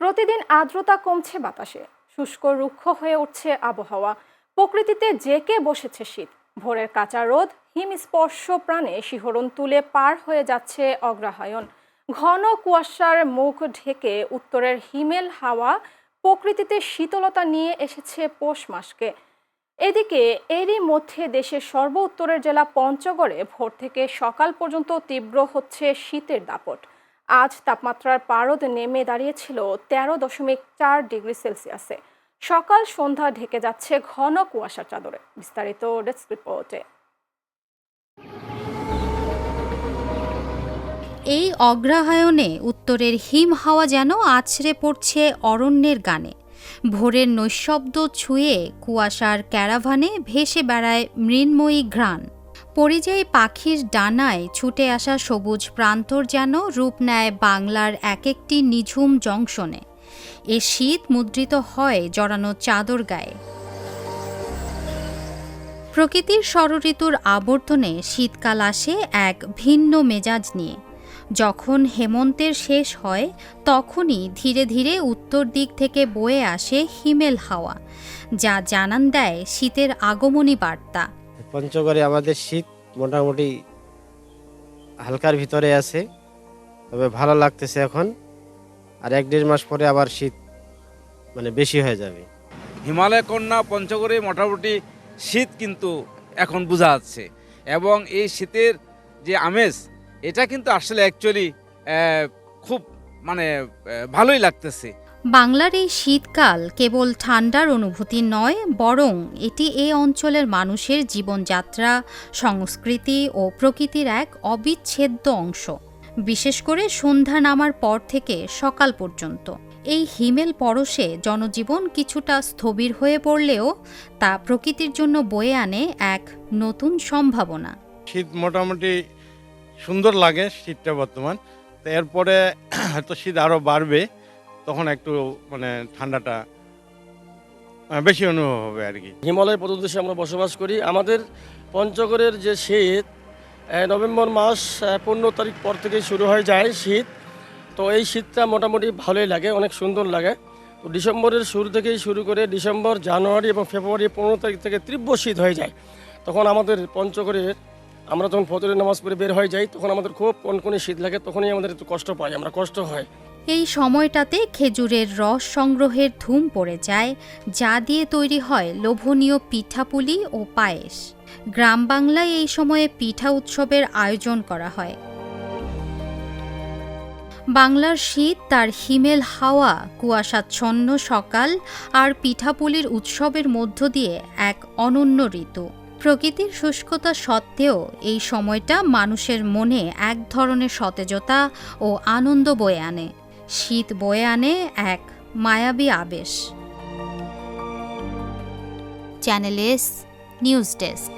প্রতিদিন আর্দ্রতা কমছে বাতাসে। শুষ্ক রুক্ষ হয়ে উঠছে আবহাওয়া। প্রকৃতিতে জেকে বসেছে শীত। ভোরের কাঁচা রোদ হিম স্পর্শ প্রাণে শিহরণ তুলে পার হয়ে যাচ্ছে অগ্রহায়ণ। ঘন কুয়াশার মুখ ঢেকে উত্তরের হিমেল হাওয়া প্রকৃতিতে শীতলতা নিয়ে এসেছে পৌষ মাসকে। এদিকে এরই মধ্যে দেশের সর্ব উত্তরের জেলা পঞ্চগড়ে ভোর থেকে সকাল পর্যন্ত তীব্র হচ্ছে শীতের দাপট। আজ তাপমাত্রার পারদ নেমে দাঁড়িয়েছিল তেরো দশমিক চার ডিগ্রি সেলসিয়াসে। সকাল সন্ধ্যা ঢেকে যাচ্ছে ঘন কুয়াশার চাদরে। বিস্তারিত ডেস্ক রিপোর্টে। এই অগ্রহায়ণে উত্তরের হিম হাওয়া যেন আছড়ে পড়ছে অরণ্যের গানে। ভোরের নৈশব্দ ছুঁয়ে কুয়াশার ক্যারাভানে ভেসে বেড়ায় মৃন্ময়ী ঘ্রাণ। পরিযায়ী পাখির ডানায় ছুটে আসা সবুজ প্রান্তর যেন রূপ নেয় বাংলার এক একটি নিঝুম জংশনে। এ শীত মুদ্রিত হয় জড়ানো চাদর গায়ে। প্রকৃতির ষড়ঋতুর আবর্তনে শীতকাল আসে এক ভিন্ন মেজাজ নিয়ে। যখন হেমন্তের শেষ হয়, তখনই ধীরে ধীরে উত্তর দিক থেকে বয়ে আসে হিমেল হাওয়া, যা জানান দেয় শীতের আগমনী বার্তা। পঞ্চগড়ে আমাদের শীত মোটামুটি হালকার ভিতরে আছে, তবে ভালো লাগতেছে এখন। আর এক দেড় মাস পরে আবার শীত মানে বেশি হয়ে যাবে। হিমালয় কন্যা পঞ্চগড়ে মোটামুটি শীত কিন্তু এখন বোঝা যাচ্ছে। এবং এই শীতের যে আমেজ, এটা কিন্তু আসলে অ্যাকচুয়ালি খুব মানে ভালোই লাগতেছে। বাংলার এই শীতকাল কেবল ঠান্ডার অনুভূতি নয়, বরং এটি এ অঞ্চলের মানুষের জীবনযাত্রা, সংস্কৃতি ও প্রকৃতির এক অবিচ্ছেদ্য অংশ। বিশেষ করে সন্ধ্যা নামার পর থেকে সকাল পর্যন্ত। এই হিমেল পরশে জনজীবন কিছুটা স্থবির হয়ে পড়লেও তা প্রকৃতির জন্য বয়ে আনে এক নতুন সম্ভাবনা। শীত মোটামুটি সুন্দর লাগে শীতটা বর্তমান। এরপরে হয়তো শীত আরও বাড়বে। তখন একটু মানে ঠান্ডাটা বেশি অনুভব হবে আর কি। হিমালয় পদদেশে আমরা বসবাস করি, আমাদের পঞ্চগড়ের যে শীত নভেম্বর মাস পনেরো তারিখ পর থেকে শুরু হয়ে যায় শীত। তো এই শীতটা মোটামুটি ভালোই লাগে, অনেক সুন্দর লাগে। তো ডিসেম্বরের শুরু থেকেই শুরু করে ডিসেম্বর, জানুয়ারি এবং ফেব্রুয়ারি পনেরো তারিখ থেকে তীব্র শীত হয়ে যায়। তখন আমাদের পঞ্চগড়ের আমরা যখন ফজরের নামাজ পড়ে বের হয়ে যাই, তখন আমাদের খুব কনকনে শীত লাগে, তখনই আমাদের একটু কষ্ট পাই, আমরা কষ্ট হয়। এই সময়টাতে খেজুরের রস সংগ্রহের ধুম পড়ে যায়, যা দিয়ে তৈরি হয় লোভনীয় পিঠাপুলি ও পায়েস। গ্রাম বাংলায় এই সময়ে পিঠা উৎসবের আয়োজন করা হয়। বাংলার শীত তার হিমেল হাওয়া, কুয়াশাচ্ছন্ন সকাল আর পিঠাপুলির উৎসবের মধ্য দিয়ে এক অনন্য ঋতু। প্রকৃতির শুষ্কতা সত্ত্বেও এই সময়টা মানুষের মনে এক ধরনের সতেজতা ও আনন্দ বয়ে আনে। শীত বয়ে আনে এক মায়াবী আবেশ। Channel S news desk.